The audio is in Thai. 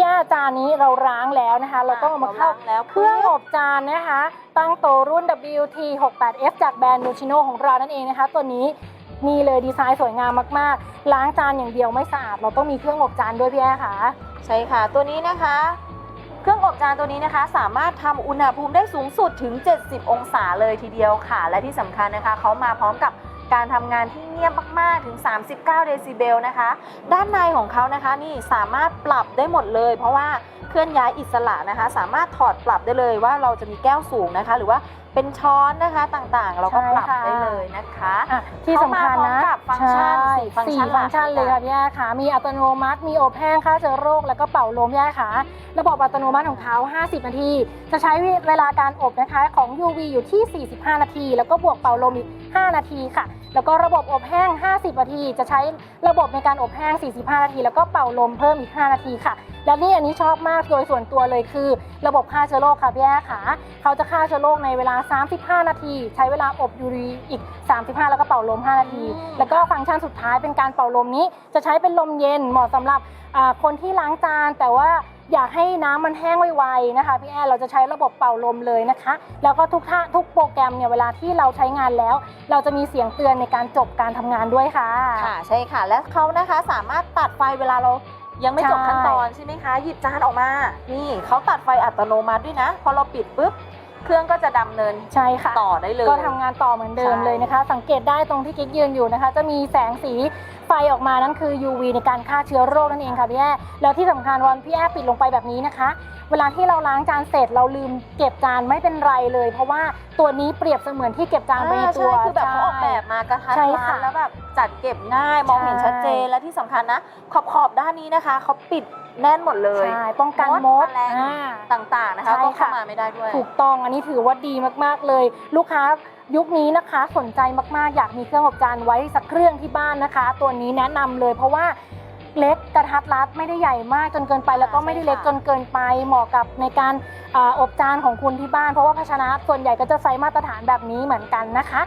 พี่อาจารย์นี้เราล้างแล้วนะคะ เราต้องเอามาเข้าล้งแล้วเครื่องอบจานนะคะ ตั้งโตวรุ่น WT 68F จากแบรนด์นูชิโนของเรานั่นเองนะคะ ตัวนี้นี่เลยดีไซน์สวยงามมากๆ ล้างจานอย่างเดียวไม่สะอาด เราต้องมีเครื่องอบจานด้วยพี่แอค่ะ ใช่ค่ะ ตัวนี้นะคะ เครื่องอบจานตัวนี้นะคะ สามารถทำอุณหภูมิได้สูงสุดถึง 70 องศาเลยทีเดียวค่ะ และที่สำคัญนะคะเขามาพร้อมกับ การทำงานที่เงียบมากๆถึง 39 เดซิเบลนะคะ ด้านในของเขานะคะนี่สามารถปรับได้หมดเลย เพราะว่าเคลื่อนย้ายอิสระนะคะ สามารถถอดปรับได้เลยว่าเราจะมีแก้วสูงนะคะ หรือว่าเป็นช้อนนะคะต่างๆ เราก็ปรับใช่ค่ะได้เลยนะคะอะที่สำคัญนะเข้ามาพร้อมกับฟังก์ชันใสี่ฟังก์ชันสี่ฟังก์ชันหลักเลยค่ะพี่แอค่ะ มีอัตโนมัติ มีอบแห้งฆ่าเชื้อโรค แล้วก็เป่าลมพี่แอค่ะ ระบบอัตโนมัติของเขา 50 นาที จะใช้เวลาการอบนะคะของ UV อยู่ที่ 45 นาที แล้วก็บวกเป่าลมอีก 5 นาทีค่ะ แล้วก็ระบบอบแห้ง 50 นาที จะใช้ระบบในการอบแห้ง 45 นาที แล้วก็เป่าลมเพิ่มอีก 5 นาทีค่ะ แล้วนี่อันนี้ชอบมากโดยส่วนตัวเลยคือ ระบบฆ่าเชื้อโรคค่ะพี่แอค่ะเขาจะฆ่าเชื้อโรคในเวลา 35 นาที ใช้เวลาอบ UV อีก 35 แล้วก็เป่าลม 5 นาทีอืมแล้วก็ฟังก์ชันสุดท้ายเป็นการเป่าลมนี้ จะใช้เป็นลมเย็นเหมาะสำหรับอ่าคนที่ล้างจานแต่ว่าอยากให้น้ำมันแห้งไวๆนะคะพี่แอร์เราจะใช้ระบบเป่าลมเลยนะคะ แล้วก็ทุกท่าทุกโปรแกรมเนี่ยเวลาที่เราใช้งานแล้ว เราจะมีเสียงเตือนในการจบการทำงานด้วยค่ะ ค่ะใช่ค่ะ และเขานะคะสามารถตัดไฟเวลาเรา ยังไม่จบใช่ขั้นตอนใช่ไหมคะ หยิบจานออกมา นี่เขาตัดไฟอัตโนมัติด้วยนะ พอเราปิดปุ๊บ เครื่องก็จะดำเนินใช่ค่ะต่อได้เลย ก็ทำงานต่อเหมือนเดิมใช่เลยนะคะ สังเกตได้ตรงที่กิ๊กยืนอยู่นะคะ จะมีแสงสี ไฟออกมานั่นคือ UV ในการฆ่าเชื้อโรคนั่นเองค่ะพี่แอ้แล้วที่สำคัญวันพี่แอ้ปิดลงไปแบบนี้นะคะ เวลาที่เราล้างจานเสร็จเราลืมเก็บจานไม่เป็นไรเลย เพราะว่าตัวนี้เปรียบเสมือนที่เก็บจานไปในอ่าตัวใช่คือแบบเขาออกแบบมากระทัดใช่รัค่ะดแล้วแบบจัดเก็บง่ายมองเห็นใช่ชัดเจนและที่สำคัญนะ ขอบขอบๆด้านนี้นะคะเขาปิดแน่นหมดเลย ใช่ ป้องกันมดแมลงอ่าต่างๆนะคะใช่ก็ค่ะเข้ามาไม่ได้ด้วย ถูกต้อง อันนี้ถือว่าดีมากๆเลย ลูกค้ายุคนี้นะคะสนใจมากๆ อยากมีเครื่องอบจานไว้สักเครื่องที่บ้านนะคะ ตัวนี้แนะนำเลย เพราะว่าเล็กกระทัดรัดไม่ได้ใหญ่มากจนเกินไป แล้วก็ไม่ได้เล็กจนเกินไป เหมาะกับในการอาอบจานของคุณที่บ้าน เพราะว่าภาชนะส่วนใหญ่ก็จะใช้มาตรฐานแบบนี้เหมือนกันนะคะ